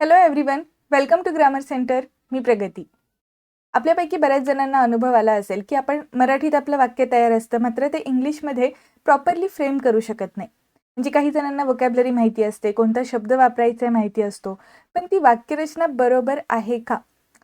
Hello everyone welcome to grammar centre मी प्रगती. आपल्यापैकी बऱ्याच जणांना अनुभव आला असेल की आपण मराठीत आपलं वाक्य तयार असतं मात्र ते इंग्लिशमध्ये प्रॉपरली फ्रेम करू शकत नाही. म्हणजे काही जणांना वोकॅबलरी माहिती असते कोणता शब्द वापरायचा आहे माहिती असतो पण ती वाक्यरचना बरोबर आहे का?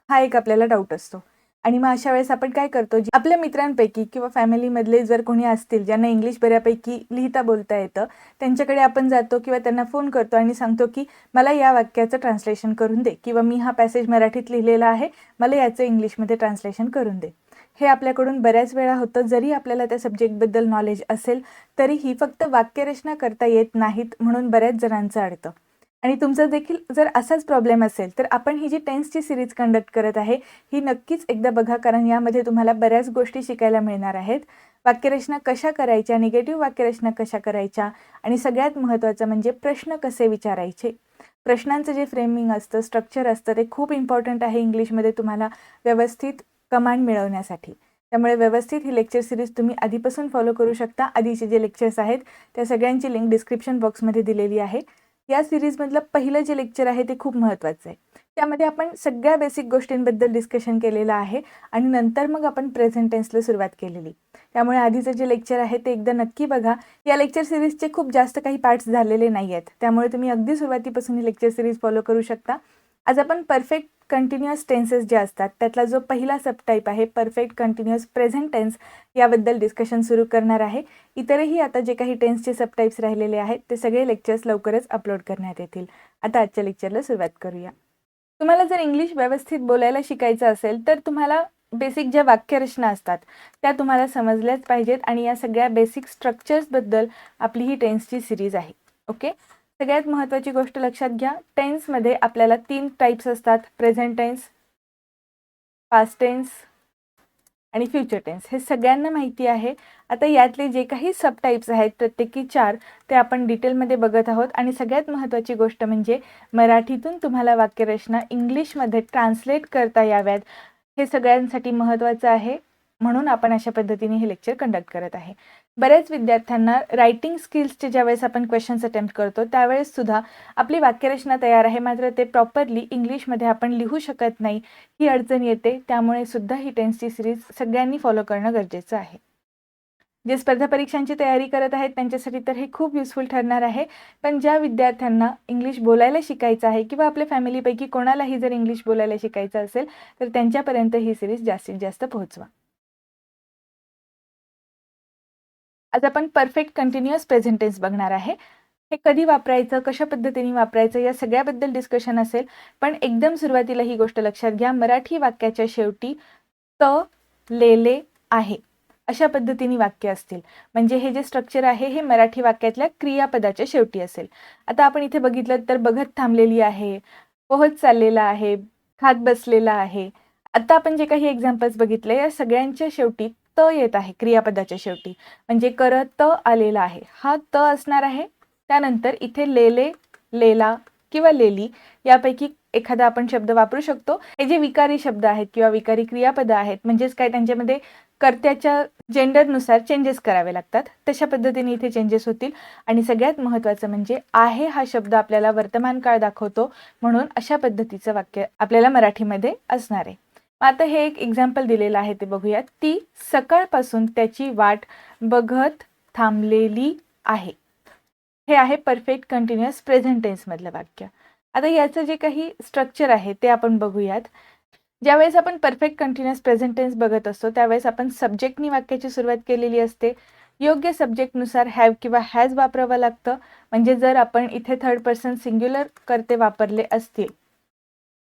हा एक आपल्याला डाऊट असतो. आणि मग अशा वेळेस आपण काय करतो जे- आपल्या मित्रांपैकी किंवा फॅमिलीमधले जर कोणी असतील ज्यांना इंग्लिश बऱ्यापैकी लिहिता बोलता येतं त्यांच्याकडे आपण जातो किंवा त्यांना फोन करतो आणि सांगतो की मला या वाक्याचं ट्रान्सलेशन करून दे किंवा मी हा पॅसेज मराठीत लिहिलेला आहे मला याचं इंग्लिशमध्ये ट्रान्सलेशन करून दे. हे आपल्याकडून बऱ्याच वेळा होतं. जरी आपल्याला त्या सब्जेक्टबद्दल नॉलेज असेल तरीही फक्त वाक्यरचना करता येत नाहीत म्हणून बऱ्याच जणांचं अडतं. आणि तुमचा देखील जर असाच प्रॉब्लेम असेल तर आपण ही जी टेन्सची सिरीज कंडक्ट करत आहे ही नक्कीच एकदा बघा कारण यामध्ये तुम्हाला बऱ्याच गोष्टी शिकायला मिळणार आहेत. वाक्यरचना कशा करायच्या निगेटिव्ह वाक्यरचना कशा करायच्या आणि सगळ्यात महत्त्वाचं म्हणजे प्रश्न कसे विचारायचे. प्रश्नांचं जे फ्रेमिंग असतं स्ट्रक्चर असतं ते खूप इम्पॉर्टंट आहे इंग्लिशमध्ये तुम्हाला व्यवस्थित कमांड मिळवण्यासाठी. त्यामुळे व्यवस्थित ही लेक्चर सिरीज तुम्ही आधीपासून फॉलो करू शकता. आधीचे जे लेक्चर्स आहेत त्या सगळ्यांची लिंक डिस्क्रिप्शन बॉक्समध्ये दिलेली आहे. या सिरीजमधलं पहिलं जे लेक्चर आहे ते खूप महत्त्वाचं आहे. त्यामध्ये आपण सगळ्या बेसिक गोष्टींबद्दल डिस्कशन केलेलं आहे आणि नंतर मग आपण प्रेझेंट टेन्सला सुरुवात केलेली. त्यामुळे आधीचं जे लेक्चर आहे ते एकदा नक्की बघा. या लेक्चर सिरीजचे खूप जास्त काही पार्ट्स झालेले नाही आहेत त्यामुळे तुम्ही अगदी सुरुवातीपासून ही लेक्चर सिरीज फॉलो करू शकता. आज आपण परफेक्ट कंटिन्युअस टेन्सेस जे असतात त्यातला जो पहिला सबटाईप आहे परफेक्ट कंटिन्युअस प्रेझेंट टेन्स याबद्दल डिस्कशन सुरू करणार आहे. इतरही आता जे काही टेन्सचे सबटाईप्स राहिलेले आहेत ते सगळे लेक्चर्स लवकरच अपलोड करण्यात येतील. आता आजच्या लेक्चरला सुरुवात करूया. तुम्हाला जर इंग्लिश व्यवस्थित बोलायला शिकायचं असेल तर तुम्हाला बेसिक ज्या वाक्यरचना असतात त्या तुम्हाला समजल्याच पाहिजेत आणि या सगळ्या बेसिक स्ट्रक्चर्सबद्दल आपली ही टेन्सची सिरीज आहे. ओके सगळ्यात महत्त्वाची गोष्ट लक्षात घ्या टेन्समध्ये आपल्याला तीन टाईप्स असतात प्रेझेंट टेन्स पास्ट टेन्स आणि फ्युचर टेन्स हे सगळ्यांना माहिती आहे. आता यातले जे काही सब टाईप्स आहेत प्रत्येकी चार ते आपण डिटेलमध्ये बघत आहोत. आणि सगळ्यात महत्त्वाची गोष्ट म्हणजे मराठीतून तुम्हाला वाक्यरचना इंग्लिशमध्ये ट्रान्सलेट करता याव्यात. हे सगळ्यांसाठी महत्त्वाचं आहे. म्हणून आपण अशा पद्धतीने हे लेक्चर कंडक्ट करत आहे. बऱ्याच विद्यार्थ्यांना रायटिंग स्किल्सचे ज्यावेळेस आपण क्वेश्चन्स अटेम्प्ट करतो त्यावेळेस सुद्धा आपली वाक्यरचना तयार आहे. मात्र ते प्रॉपरली इंग्लिशमध्ये आपण लिहू शकत नाही ही अडचण येते. त्यामुळे सुद्धा ही टेन्सची सिरीज सगळ्यांनी फॉलो करणं गरजेचं आहे. जे स्पर्धा परीक्षांची तयारी करत आहेत त्यांच्यासाठी तर हे खूप युजफुल ठरणार आहे. पण ज्या विद्यार्थ्यांना इंग्लिश बोलायला शिकायचं आहे किंवा आपल्या फॅमिलीपैकी कोणालाही जर इंग्लिश बोलायला शिकायचं असेल तर त्यांच्यापर्यंत ही सिरीज जास्तीत जास्त पोहोचवा. आज आपण परफेक्ट कंटिन्युअस प्रेझेंट टेन्स बघणार आहे. हे कधी वापरायचं कशा पद्धतीने वापरायचं या सगळ्याबद्दल डिस्कशन असेल पण एकदम सुरुवातीला ही गोष्ट लक्षात घ्या. मराठी वाक्याच्या शेवटी त लेले आहे. अशा पद्धतीने वाक्य असतील. म्हणजे हे जे स्ट्रक्चर आहे हे मराठी वाक्यातल्या क्रियापदाच्या शेवटी असेल. आता आपण इथे बघितलं तर बघत थांबलेली आहे पोहत चाललेला आहे खात बसलेला आहे. आता आपण जे काही एक्झाम्पल्स बघितले या सगळ्यांच्या शेवटी त येत आहे क्रियापदाच्या शेवटी. म्हणजे कर त आलेला आहे. हा त असणार आहे. त्यानंतर इथे लेले लेला किंवा लेली यापैकी एखादा आपण शब्द वापरू शकतो. हे जे विकारी शब्द आहेत किंवा विकारी क्रियापद आहेत म्हणजेच काय त्यांच्यामध्ये कर्त्याच्या जेंडरनुसार चेंजेस करावे लागतात. तशा पद्धतीने इथे चेंजेस होतील. आणि सगळ्यात महत्त्वाचं म्हणजे आहे हा शब्द आपल्याला वर्तमान काळ दाखवतो म्हणून अशा पद्धतीचं वाक्य आपल्याला मराठीमध्ये असणार आहे. आता हे एक एक्झाम्पल दिलेलं आहे ते बघूयात. ती सकाळपासून त्याची वाट बघत थांबलेली आहे. हे आहे परफेक्ट कंटिन्युअस प्रेझेंट टेन्समधलं वाक्य. आता याचं जे काही स्ट्रक्चर आहे ते आपण बघूयात. ज्यावेळेस आपण परफेक्ट कंटिन्युअस प्रेझेंट टेन्स बघत असतो त्यावेळेस आपण सब्जेक्टनी वाक्याची सुरुवात केलेली असते. योग्य सब्जेक्टनुसार हॅव किंवा हॅज वापरावं लागतं. म्हणजे जर आपण इथे थर्ड पर्सन सिंग्युलर करते वापरले असतील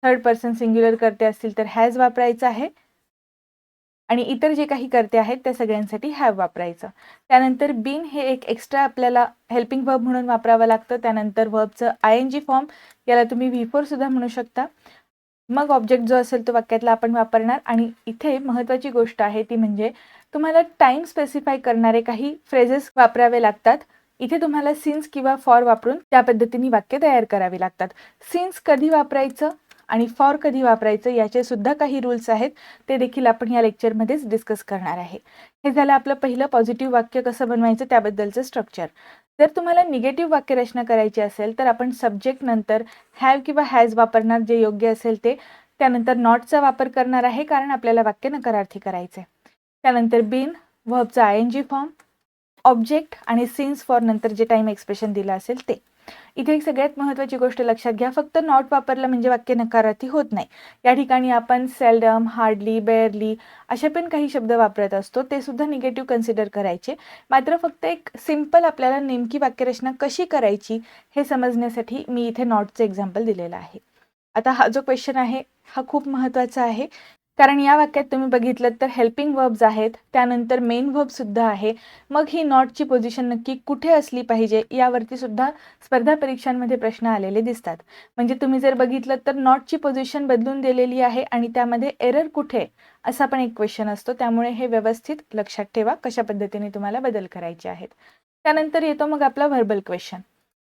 थर्ड पर्सन सिंग्युलर करते असतील तर हॅज वापरायचं आहे. आणि इतर जे काही करते आहेत त्या सगळ्यांसाठी हॅव वापरायचं. त्यानंतर बीन हे एक एक्स्ट्रा आपल्याला हेल्पिंग वर्ब म्हणून वापरावं लागतं. त्यानंतर वर्बचं आय एन जी फॉर्म याला तुम्ही व्ही फोर सुद्धा म्हणू शकता. मग ऑब्जेक्ट जो असेल तो वाक्यातला आपण वापरणार. आणि इथे महत्त्वाची गोष्ट आहे ती म्हणजे तुम्हाला टाईम स्पेसिफाय करणारे काही फ्रेजेस वापरावे लागतात. इथे तुम्हाला सिन्स किंवा फॉर वापरून त्या पद्धतीने वाक्य तयार करावी लागतात. सिन्स कधी वापरायचं? आणि फॉर कधी वापरायचं याचे सुद्धा काही रूल्स आहेत. ते देखील आपण या लेक्चरमध्येच डिस्कस करणार आहे. हे झालं आपलं पहिलं पॉझिटिव्ह वाक्य कसं बनवायचं त्याबद्दलचं स्ट्रक्चर जर तुम्हाला निगेटिव्ह वाक्यरचना करायची असेल तर आपण सब्जेक्ट नंतर हॅव किंवा हॅज वापरणार जे योग्य असेल ते त्यानंतर नॉटचा वापर करणार आहे कारण आपल्याला वाक्य नकारार्थी करायचं आहे त्यानंतर been व्हबचा I N G form object आणि सीन्स फॉर नंतर जे टाईम एक्सप्रेशन दिलं असेल ते. इथे एक सगळ्यात महत्त्वाची गोष्ट लक्षात घ्या. फक्त नॉट वापरलं म्हणजे वाक्य नकारार्थी होत नाही. या ठिकाणी आपण सेल्डम हार्डली बेअरली असे पण काही शब्द वापरत असतो. ते सुद्धा निगेटिव्ह कन्सिडर करायचे. मात्र फक्त एक सिंपल आपल्याला नेमकी वाक्यरचना कशी करायची हे समजण्यासाठी मी इथे नॉटचं एक्झाम्पल दिलेलं आहे. आता हा जो क्वेश्चन आहे हा खूप महत्त्वाचा आहे. कारण या वाक्यात तुम्ही बघितलं तर हेल्पिंग वर्ब्स आहेत त्यानंतर मेन वर्ब सुद्धा आहे. मग ही नॉटची पोझिशन नक्की कुठे असली पाहिजे यावरती सुद्धा स्पर्धा परीक्षांमध्ये प्रश्न आलेले दिसतात. म्हणजे तुम्ही जर बघितलं तर नॉटची पोझिशन बदलून दिलेली आहे आणि त्यामध्ये एरर कुठे असा पण एक क्वेश्चन असतो. त्यामुळे हे व्यवस्थित लक्षात ठेवा कशा पद्धतीने तुम्हाला बदल करायचे आहेत. त्यानंतर येतो मग आपला व्हर्बल क्वेश्चन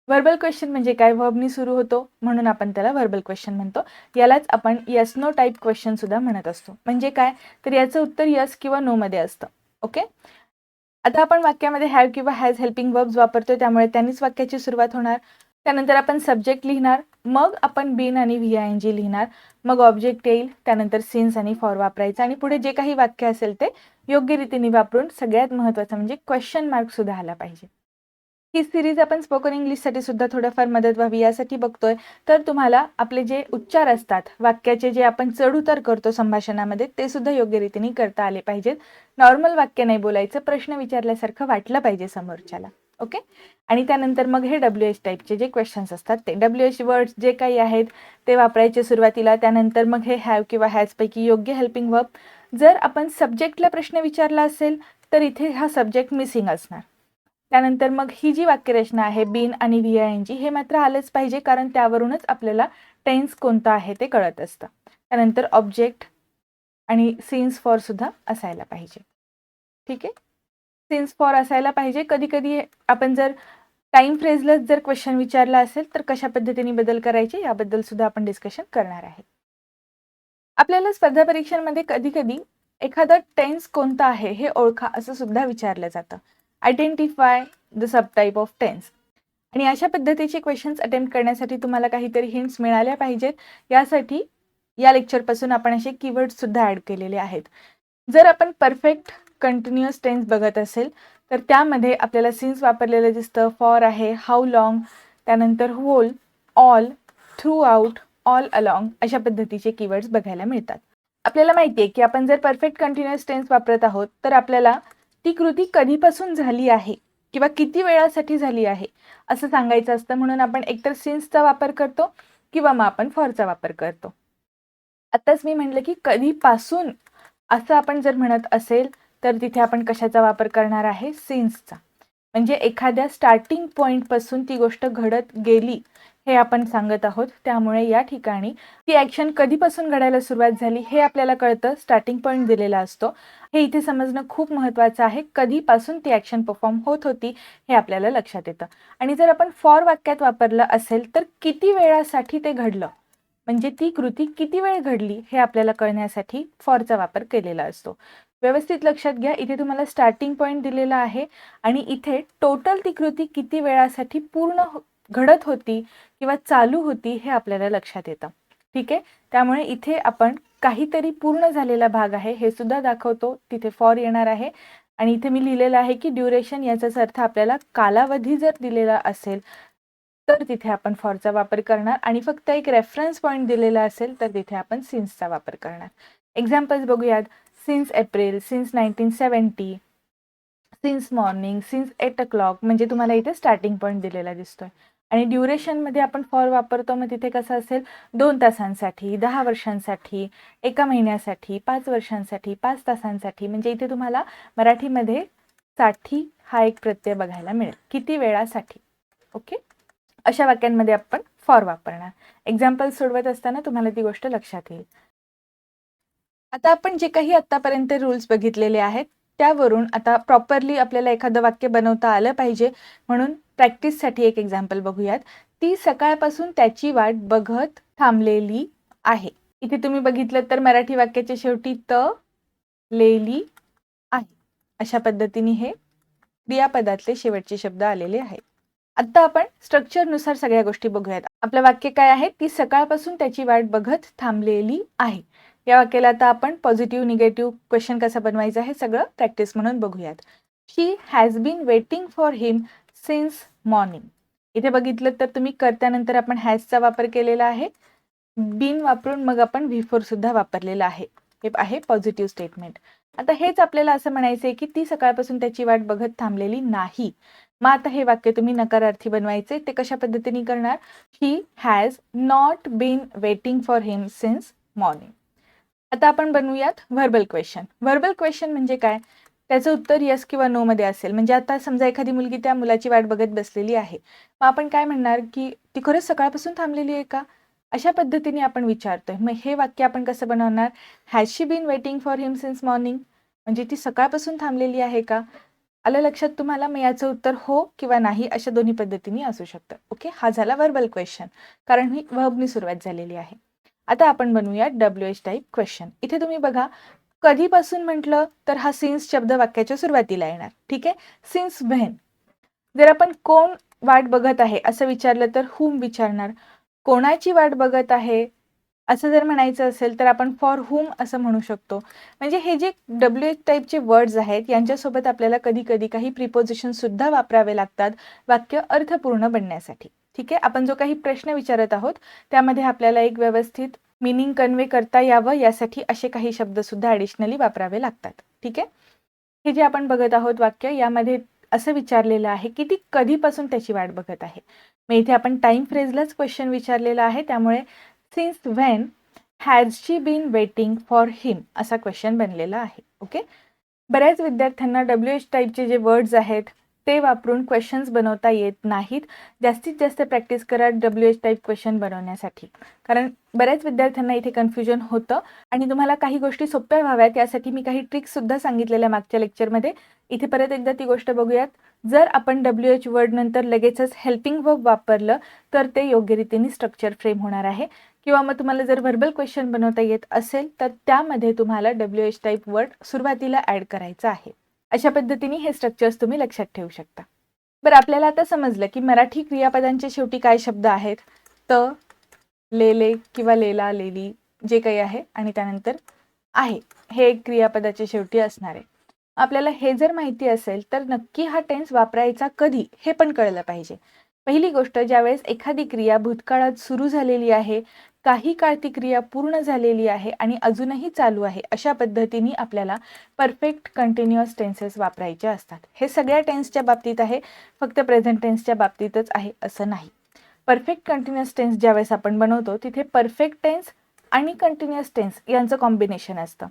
व्हर्बल क्वेश्चन म्हणजे काय? व्हर्बनी सुरू होतो म्हणून आपण त्याला व्हर्बल क्वेश्चन म्हणतो. यालाच आपण यस नो टाईप क्वेश्चन सुद्धा म्हणत असतो. म्हणजे काय? तर याचं उत्तर यस किंवा नो मध्ये असतं. ओके आता आपण वाक्यामध्ये हॅव किंवा हॅज हेल्पिंग वर्ब्स वापरतोय त्यामुळे त्यांनीच वाक्याची सुरुवात होणार. त्यानंतर आपण सब्जेक्ट लिहिणार. मग आपण बिन आणि व्ही आय एन जी लिहिणार. मग ऑब्जेक्ट येईल. त्यानंतर सिन्स आणि फॉर वापरायचं. आणि पुढे जे काही वाक्य असेल ते योग्य रीतीने वापरून सगळ्यात महत्त्वाचं म्हणजे क्वेश्चन मार्क सुद्धा आला पाहिजे. ही सिरीज आपण स्पोकन इंग्लिशसाठी सुद्धा थोडंफार मदत व्हावी यासाठी बघतोय. तर तुम्हाला आपले जे उच्चार असतात वाक्याचे जे आपण चढउतार करतो संभाषणामध्ये ते सुद्धा योग्य रीतीने करता आले पाहिजेत. नॉर्मल वाक्य नाही बोलायचं प्रश्न विचारल्यासारखं वाटलं पाहिजे समोरच्याला. ओके आणि त्यानंतर मग हे डब्ल्यू एच टाईपचे जे क्वेश्चन्स असतात ते डब्ल्यू एच वर्ड्स जे काही आहेत ते वापरायचे सुरुवातीला. त्यानंतर मग हे हॅव किंवा हॅजपैकी योग्य हेल्पिंग वर्ब जर आपण सब्जेक्टला प्रश्न विचारला असेल तर इथे हा सब्जेक्ट मिसिंग असणार. त्यानंतर मग ही जी वाक्यरचना आहे बिन आणि व्ही आय एन जी हे मात्र आलंच पाहिजे कारण त्यावरूनच आपल्याला टेन्स कोणता आहे ते कळत असतं. त्यानंतर ऑब्जेक्ट आणि सीन्स फॉर सुद्धा असायला पाहिजे. ठीक आहे? सीन्स फॉर असायला पाहिजे. कधी कधी आपण जर टाईम फ्रेजलाच जर क्वेश्चन विचारला असेल तर कशा पद्धतीने बदल करायचे याबद्दल सुद्धा आपण डिस्कशन करणार आहे. आपल्याला स्पर्धा परीक्षांमध्ये कधी कधी एखादा टेन्स कोणता आहे हे ओळखा असं सुद्धा विचारलं जातं. Identify the subtype of tense आणि अशा पद्धतीचे क्वेश्चन्स अटेम्प्ट करण्यासाठी तुम्हाला काहीतरी हिंट्स मिळाल्या पाहिजेत. यासाठी या लेक्चरपासून आपण असे कीवर्डसुद्धा ॲड केलेले आहेत. जर आपण परफेक्ट कंटिन्युअस टेन्स बघत असेल तर त्यामध्ये आपल्याला सिन्स वापरलेलं दिसतं फॉर आहे हाऊ लाँग त्यानंतर whole all throughout all along अशा पद्धतीचे कीवर्ड्स बघायला मिळतात. आपल्याला माहिती आहे की आपण जर परफेक्ट कंटिन्युअस टेन्स वापरत आहोत तर आपल्याला ती कृती कधीपासून झाली आहे? किंवा किती वेळासाठी झाली आहे? असं सांगायचं असतं म्हणून आपण एकतर सिन्सचा वापर करतो किंवा मग आपण फॉरचा वापर करतो. आत्ताच मी म्हटलं की कधीपासून असं आपण जर म्हणत असेल तर तिथे आपण कशाचा वापर करणार आहे? सिन्सचा म्हणजे एखाद्या स्टार्टिंग पॉईंटपासून ती गोष्ट घडत गेली हे आपण सांगत आहोत. त्यामुळे या ठिकाणी ती ॲक्शन कधीपासून घडायला सुरुवात झाली हे आपल्याला कळतं. स्टार्टिंग पॉईंट दिलेला असतो. हे इथे समजणं खूप महत्त्वाचं आहे. कधीपासून ती ॲक्शन परफॉर्म होत होती हे आपल्याला लक्षात येतं. आणि जर आपण फॉर वाक्यात वापरलं असेल तर किती वेळासाठी ते घडलं? म्हणजे ती कृती किती वेळ घडली हे आपल्याला कळण्यासाठी फॉरचा वापर केलेला असतो. व्यवस्थित लक्षात घ्या. इथे तुम्हाला स्टार्टिंग पॉईंट दिलेला आहे. आणि इथे टोटल ती कृती किती वेळासाठी पूर्ण हो घडत होती किंवा चालू होती हे आपल्याला लक्षात येतं. ठीक आहे? त्यामुळे इथे आपण काहीतरी पूर्ण झालेला भाग आहे हे सुद्धा दाखवतो. तिथे फॉर येणार आहे. आणि इथे मी लिहिलेलं आहे की ड्युरेशन याचाच अर्थ आपल्याला कालावधी जर दिलेला असेल तर तिथे आपण फॉरचा वापर करणार. आणि फक्त एक रेफरन्स पॉईंट दिलेला असेल तर तिथे आपण सिन्सचा वापर करणार. एक्झाम्पल्स बघूयात. Since April since nineteen seventy since morning since eight o'clock म्हणजे तुम्हाला इथे स्टार्टिंग पॉईंट दिलेला दिसतोय. आणि ड्युरेशनमध्ये आपण फॉर वापरतो मग तिथे कसं असेल दोन तासांसाठी दहा वर्षांसाठी एका महिन्यासाठी पाच वर्षांसाठी पाच तासांसाठी. म्हणजे इथे तुम्हाला मराठीमध्ये साठी हा एक प्रत्यय बघायला मिळेल. किती वेळासाठी? ओके? अशा वाक्यांमध्ये आपण फॉर वापरणार. एक्झाम्पल सोडवत असताना तुम्हाला ती गोष्ट लक्षात येईल. आता आपण जे काही आत्तापर्यंत रूल्स बघितलेले आहेत त्यावरून आता प्रॉपरली आपल्याला एखादं वाक्य बनवता आलं पाहिजे. म्हणून प्रॅक्टिससाठी एक एक्झाम्पल बघूयात. ती सकाळपासून त्याची वाट बघत थांबलेली आहे. इथे तुम्ही बघितलं तर मराठी वाक्याच्या शेवटी त लेली आहे. अशा पद्धतीने हे क्रियापदातले शेवटचे शब्द आलेले आहेत. आता आपण स्ट्रक्चरनुसार सगळ्या गोष्टी बघूयात. आपलं वाक्य काय आहे? ती सकाळपासून त्याची वाट बघत थांबलेली आहे. या वाक्याला आता आपण पॉझिटिव्ह निगेटिव्ह क्वेश्चन कसा बनवायचा हे सगळं प्रॅक्टिस म्हणून बघूयात. She has been waiting for him since morning इथे बघितलं तर तुम्ही करत्यानंतर आपण हॅजचा वापर केलेला आहे. बीन वापरून मग आपण व्ही फोर सुद्धा वापरलेला आहे. हे आहे पॉझिटिव्ह स्टेटमेंट आता हेच आपल्याला असं म्हणायचं आहे की ती सकाळपासून त्याची वाट बघत थांबलेली नाही. मग आता हे वाक्य तुम्ही नकारार्थी बनवायचे ते कशा पद्धतीने करणार? He has not been waiting for him since morning आता आपण बनवूयात व्हर्बल क्वेश्चन व्हर्बल क्वेश्चन म्हणजे काय? त्याचं उत्तर यस किंवा नो मध्ये असेल. म्हणजे आता समजा एखादी मुलगी त्या मुलाची वाट बघत बसलेली आहे. मग आपण काय म्हणणार की ती खरंच सकाळपासून थांबलेली आहे का? अशा पद्धतीने आपण विचारतोय. मग हे वाक्य आपण कसं बनवणार? Has she been waiting for him since morning म्हणजे ती सकाळपासून थांबलेली आहे का? आलं लक्षात तुम्हाला? मग याचं उत्तर हो किंवा नाही अशा दोन्ही पद्धतीने असू शकतं. ओके हा झाला वर्बल क्वेश्चन कारण ही वर्बनी सुरुवात झालेली आहे. आता आपण बनवूया डब्ल्यू एच टाईप क्वेश्चन इथे तुम्ही बघा. कधीपासून म्हटलं तर हा सिन्स शब्द वाक्याच्या सुरुवातीला येणार. ठीक आहे? Since when. जर आपण कोण वाट बघत आहे असं विचारलं तर हुम विचारणार? कोणाची वाट बघत आहे? असं जर म्हणायचं असेल तर आपण फॉर हुम असं म्हणू शकतो. म्हणजे हे जे डब्ल्यू एच टाईपचे वर्ड्स आहेत यांच्यासोबत आपल्याला कधी कधी काही प्रिपोजिशन सुद्धा वापरावे लागतात वाक्य अर्थपूर्ण बनण्यासाठी. ठीक आहे? आपण जो काही प्रश्न विचारत आहोत त्यामध्ये आपल्याला एक व्यवस्थित मिनिंग कन्वे करता यावं यासाठी असे काही शब्द सुद्धा ॲडिशनली वापरावे लागतात. ठीक आहे? हे जे आपण बघत आहोत वाक्य यामध्ये असं विचारलेलं आहे की ती कधीपासून त्याची वाट बघत आहे? मग इथे आपण टाइम फ्रेजलाच क्वेश्चन विचारलेला आहे. त्यामुळे since when has she been waiting for him असा क्वेश्चन बनलेला आहे. ओके बऱ्याच विद्यार्थ्यांना डब्ल्यू एच टाईपचे जे वर्ड्स आहेत ते वापरून क्वेश्चन्स बनवता येत नाहीत. जास्तीत जास्त प्रॅक्टिस करा डब्ल्यू एच टाईप क्वेश्चन बनवण्यासाठी. कारण बऱ्याच विद्यार्थ्यांना इथे कन्फ्युजन होतं. आणि तुम्हाला काही गोष्टी सोप्या व्हाव्यात. यासाठी मी काही ट्रिक्ससुद्धा सांगितलेल्या मागच्या लेक्चरमध्ये इथे परत एकदा ती गोष्ट बघूयात. जर आपण डब्ल्यू एच वर्ड नंतर लगेचच हेल्पिंग वर्ब वापरलं तर ते योग्य रीतीने स्ट्रक्चर फ्रेम होणार आहे. किंवा मग तुम्हाला जर व्हर्बल क्वेश्चन बनवता येत असेल तर त्यामध्ये तुम्हाला डब्ल्यू एच टाईप वर्ड सुरुवातीला ॲड करायचं आहे. अशा पद्धतीने हे स्ट्रक्चर्स तुम्ही लक्षात ठेवू शकता. बरं आपल्याला आता समजलं की मराठी क्रियापदांच्या शेवटी काय शब्द आहेत? त लेले किंवा लेला लेली जे काही आहे आणि त्यानंतर आहे. हे एक क्रियापदाच्या शेवटी असणार आहे. आपल्याला हे जर माहिती असेल तर नक्की हा टेन्स वापरायचा कधी हे पण कळलं पाहिजे. पहिली गोष्ट ज्यावेळेस एखादी क्रिया भूतकाळात सुरू झालेली आहे काही काळ ती क्रिया पूर्ण झालेली आहे आणि अजूनही चालू आहे अशा पद्धतीने आपल्याला परफेक्ट कंटिन्युअस टेन्सेस वापरायचे असतात. हे सगळ्या टेन्सच्या बाबतीत आहे फक्त प्रेझेंट टेन्सच्या बाबतीतच आहे असं नाही. परफेक्ट कंटिन्युअस टेन्स ज्यावेळेस आपण बनवतो तिथे परफेक्ट टेन्स आणि कंटिन्युअस टेन्स यांचं कॉम्बिनेशन असतं.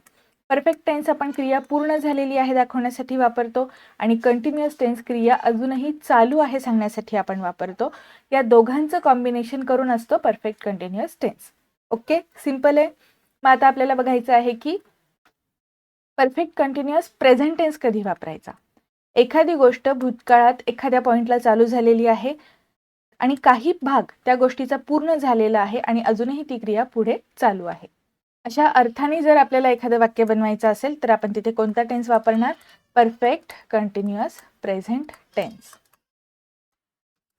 परफेक्ट टेन्स आपण क्रिया पूर्ण झालेली आहे दाखवण्यासाठी वापरतो आणि कंटिन्युअस टेन्स क्रिया अजूनही चालू आहे सांगण्यासाठी आपण वापरतो. या दोघांचं कॉम्बिनेशन करून असतो perfect continuous tense okay simple आहे. मग आता आपल्याला बघायचं आहे की परफेक्ट कंटिन्युअस प्रेझेंट टेन्स कधी वापरायचा? एखादी गोष्ट भूतकाळात एखाद्या पॉईंटला चालू झालेली आहे आणि काही भाग त्या गोष्टीचा पूर्ण झालेला आहे आणि अजूनही ती क्रिया पुढे चालू आहे. अशा अर्थाने जर आपल्याला एखादं वाक्य बनवायचं असेल तर आपण तिथे कोणता टेन्स वापरणार? Perfect continuous present tense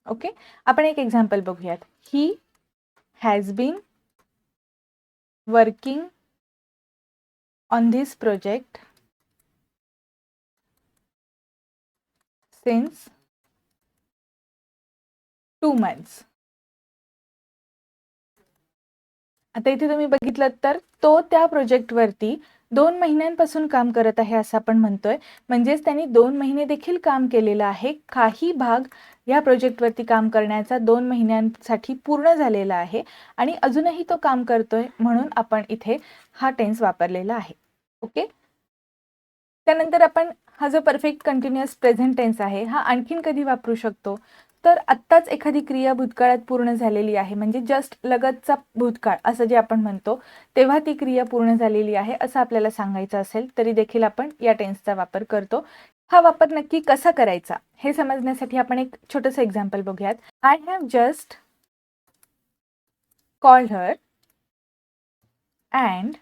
okay आपण एक एक्झाम्पल बघूयात. He has been working on this project since two months आता इथे तुम्ही बघितलं तर तो त्या प्रोजेक्टवरती दोन महिन्यांपासून काम करत आहे असं आपण म्हणतोय. म्हणजेच त्यांनी दोन महिने देखील काम केलेलं आहे. काही भाग या प्रोजेक्टवरती काम करण्याचा दोन महिन्यांसाठी पूर्ण झालेला आहे आणि अजूनही तो काम करतोय म्हणून आपण इथे हा टेन्स वापरलेला आहे. ओके त्यानंतर आपण हा जो परफेक्ट कंटिन्युअस प्रेझेंट टेन्स आहे हा आणखीन कधी वापरू शकतो? तर आत्ताच एखादी क्रिया भूतकाळात पूर्ण झालेली आहे. म्हणजे जस्ट लगतचा भूतकाळ असं जे आपण म्हणतो तेव्हा ती क्रिया पूर्ण झालेली आहे असं आपल्याला सांगायचं असेल तरी देखील आपण या टेन्सचा वापर करतो. हा वापर नक्की कसा करायचा हे समजण्यासाठी आपण एक छोटंसं एक्झाम्पल बघूयात. I have just called her and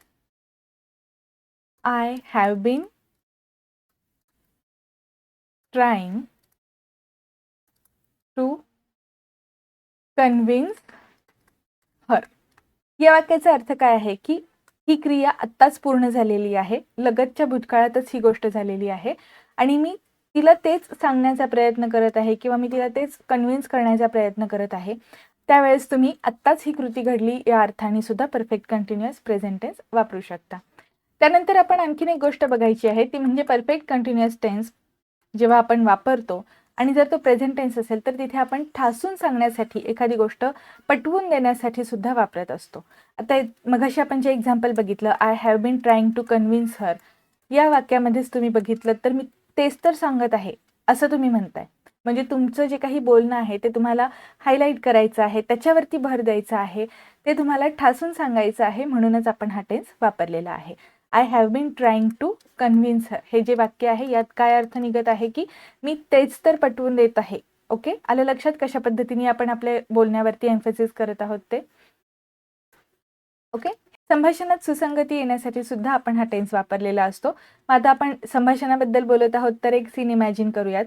I have been trying to convince her या वाक्याचा अर्थ काय आहे की ही क्रिया आत्ताच पूर्ण झालेली आहे. लगतच्या भूतकाळातच ही गोष्ट झालेली आहे. आणि मी तिला तेच सांगण्याचा प्रयत्न करत आहे किंवा मी तिला तेच कन्व्हिन्स करण्याचा प्रयत्न करत आहे. त्यावेळेस तुम्ही आत्ताच ही कृती घडली या अर्थाने सुद्धा परफेक्ट कंटिन्युअस प्रेझेंट टेन्स वापरू शकता. त्यानंतर आपण आणखीन एक गोष्ट बघायची आहे ती म्हणजे परफेक्ट कंटिन्युअस टेन्स जेव्हा आपण वापरतो आणि जर तो प्रेझेंट टेन्स असेल तर तिथे आपण ठासून सांगण्यासाठी एखादी गोष्ट पटवून देण्यासाठी सुद्धा वापरत असतो. आता मगाशी आपण जे एक्झाम्पल बघितलं I have been trying to convince her या वाक्यामध्येच तुम्ही बघितलं तर मी तेच तर सांगत आहे असं तुम्ही म्हणताय. म्हणजे तुमचं जे काही बोलणं आहे ते तुम्हाला हायलाईट करायचं आहे त्याच्यावरती भर द्यायचं आहे ते तुम्हाला ठासून सांगायचं आहे म्हणूनच आपण हा टेन्स वापरलेला आहे. I have been trying to convince her हे जे वाक्य आहे यात काय अर्थ निघत आहे की मी तेच तर पटवून देत आहे ओके आलं लक्षात कशा पद्धतीने आपण आपल्या बोलण्यावरती एम्फेसिस करत आहोत ते? ओके संभाषणात सुसंगती येण्यासाठी सुद्धा आपण हा टेन्स वापरलेला असतो. मग आता आपण संभाषणाबद्दल बोलत आहोत तर एक सीन इमॅजिन करूयात.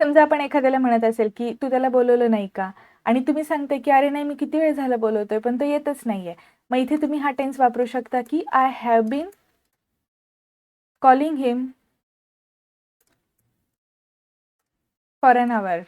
समजा आपण एखाद्याला म्हणत असेल की तू त्याला बोलवलं नाही का? आणि तुम्ही सांगते की अरे नाही मी किती वेळ झाला बोलवतोय पण तो येतच नाहीये. मग इथे तुम्ही हा टेन्स वापरू शकता की I have been calling him for an hour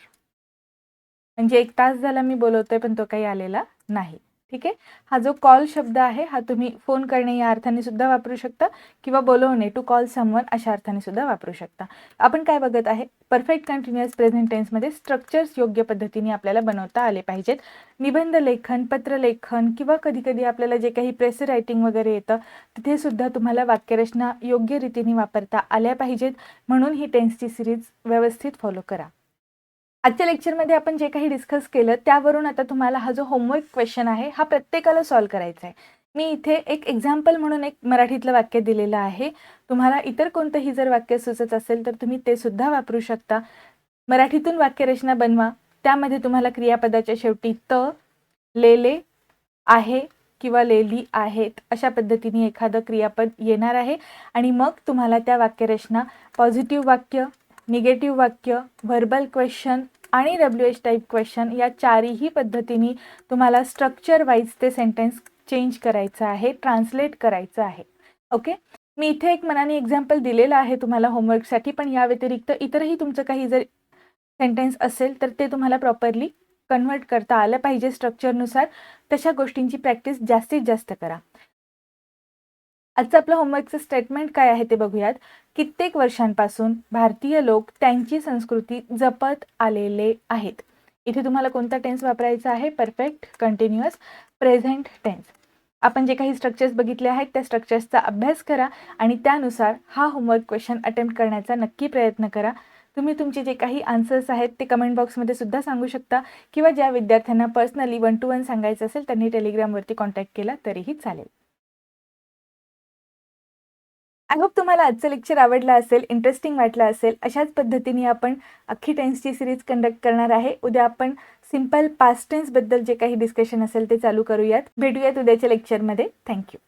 म्हणजे एक तास झाला मी बोलवतोय पण तो काही आलेला नाही. ठीक आहे? हा जो कॉल शब्द आहे हा तुम्ही फोन करणे या अर्थाने सुद्धा वापरू शकता किंवा बोलवणे टू कॉल समवन अशा अर्थाने सुद्धा वापरू शकता. आपण काय बघत आहे? परफेक्ट कंटिन्युअस प्रेझेंट टेन्समध्ये स्ट्रक्चर्स योग्य पद्धतीने आपल्याला बनवता आले पाहिजेत. निबंध लेखन पत्रलेखन किंवा कधीकधी आपल्याला जे काही प्रेस रायटिंग वगैरे येतं तिथे सुद्धा तुम्हाला वाक्यरचना योग्य रीतीने वापरता आल्या पाहिजेत. म्हणून ही टेन्सची सिरीज व्यवस्थित फॉलो करा. आजच्या लेक्चरमध्ये आपण जे काही डिस्कस केलं त्यावरून आता तुम्हाला हा जो होमवर्क क्वेश्चन आहे हा प्रत्येकाला सॉल्व करायचा आहे. मी इथे एक एक्झाम्पल म्हणून एक मराठीतलं वाक्य दिलेलं आहे. तुम्हाला इतर कोणतंही जर वाक्य सुचत असेल तर तुम्ही ते सुद्धा वापरू शकता. मराठीतून वाक्यरचना बनवा. त्यामध्ये तुम्हाला क्रियापदाच्या शेवटी त लेले आहे किंवा लेली आहेत अशा पद्धतीने एखादं क्रियापद येणार आहे. आणि मग तुम्हाला त्या वाक्यरचना पॉझिटिव्ह वाक्य निगेटिव्ह वाक्य व्हर्बल क्वेश्चन आणि डब्ल्यू एच टाईप क्वेश्चन या चारही पद्धतीने तुम्हाला स्ट्रक्चर वाईज ते सेंटेन्स चेंज करायचं आहे ट्रान्सलेट करायचं आहे. ओके मी इथे एक मनाने एक्झाम्पल दिलेलं आहे तुम्हाला होमवर्कसाठी पण या व्यतिरिक्त इतरही तुमचं काही जर सेंटेन्स असेल तर ते तुम्हाला प्रॉपरली कन्वर्ट करता आलं पाहिजे स्ट्रक्चरनुसार तशा गोष्टींची प्रॅक्टिस जास्तीत जास्त करा. आजचं आपलं होमवर्कचं स्टेटमेंट काय आहे ते बघूयात. कित्येक वर्षांपासून भारतीय लोक त्यांची संस्कृती जपत आलेले आहेत. इथे तुम्हाला कोणता टेन्स वापरायचा आहे? परफेक्ट कंटिन्युअस प्रेझेंट टेन्स आपण जे काही स्ट्रक्चर्स बघितले आहेत त्या स्ट्रक्चर्सचा अभ्यास करा आणि त्यानुसार हा होमवर्क क्वेश्चन अटेम्प्ट करण्याचा नक्की प्रयत्न करा. तुम्ही तुमचे जे काही आन्सर्स आहेत ते कमेंट बॉक्समध्ये सुद्धा सांगू शकता. किंवा ज्या विद्यार्थ्यांना पर्सनली वन टू वन सांगायचं असेल त्यांनी टेलिग्रामवरती कॉन्टॅक्ट केला तरीही चालेल. आय होप तुम्हाला आजचं लेक्चर आवडलं असेल इंटरेस्टिंग वाटलं असेल अशाच पद्धतीने आपण अख्खी टेन्सची सिरीज कंडक्ट करणार आहे. उद्या आपण सिंपल पास्ट टेन्सबद्दल जे काही डिस्कशन असेल ते चालू करूयात. भेटूयात उद्याच्या लेक्चरमध्ये थँक्यू